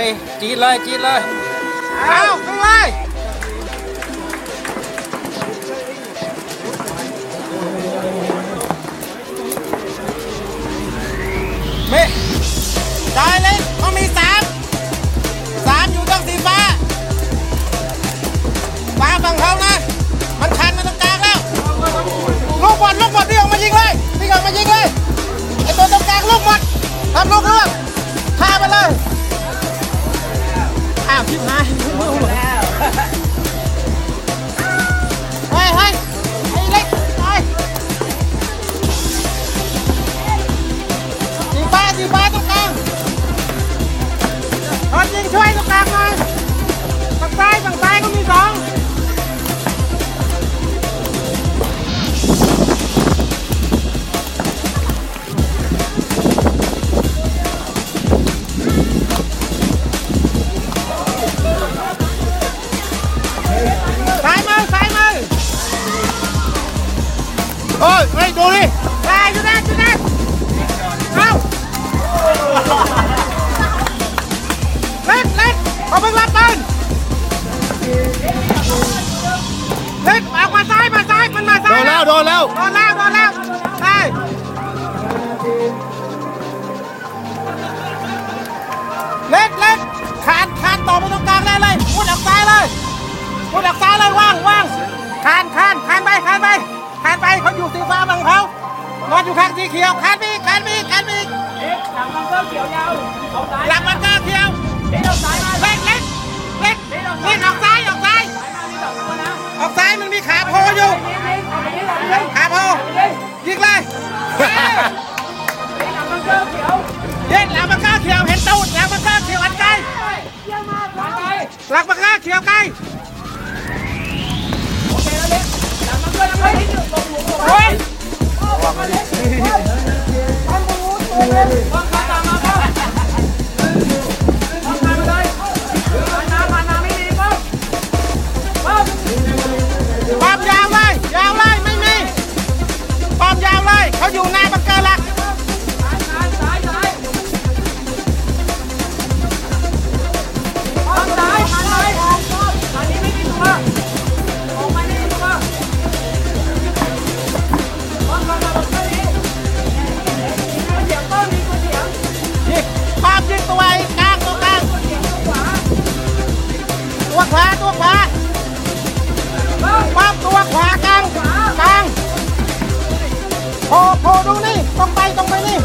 ไปจีดเลยจีดเลยเอาขึ้นเลยเมจ่ายเลยเขามีสามสามอยู่ตรงสีฟ้าฟ้าฝั่งเขานะ มันคันมาตรงกลางแล้วลูกบอลลูกบอลพี่ออกมายิงเลยพี่ออกมายิงเลยไอตัวตรงกลางลูกบอลทำลูกล่วง ชิบหาย โอ้ยเฮ้ยดูดิไปจุดนั้นจุดนั้นเอาเล็กเล็กเอาเพิ่งรับปืนเล็กออกมาซ้ายมาซ้ายมันมาซ้ายโดนแล้วโดนแล้ว โดนแล้วโดนแล้วไปเล็กเล็กขานขานต่อไปตรงกลางได้เลยมุดออกซ้ายเลยมุดออกซ้ายเลยว่างว่างคานคานคานไปคานไป คานไปเขาอยู่สีฟ้าบังเขานอนอยู่ข้างสีเขียวคานไปอีกคานไปอีกคานไปอีกเอ๊ะหลังบังเกอร์เขียวยาวเอาซ้ายหลังมันก็เขียวเอ๊ะเอาซ้ายมาเล็กเล็กเล็กเล็กออกซ้ายออกซ้ายซ้ายมามีสองตัวนะออกซ้ายมันมีขาโผล่อยู่เอ๊ะเอ๊ะเอาไปนี่หลังเลยขาโผล่เอ๊ะยิงเลยเอ้ยเอ๊ะหลังบังเกอร์เขียวเย็นหลังมันก็เขียวเห็นตูดหลังมันก็เขียวอันใกล้เยี่ยมมากไปหลังมันก็เขียวใกล้ ขวาตัวขวาปั๊บตัวขวากลางกลางโผล่โผดูนี่ตรงไปตรงไปนี่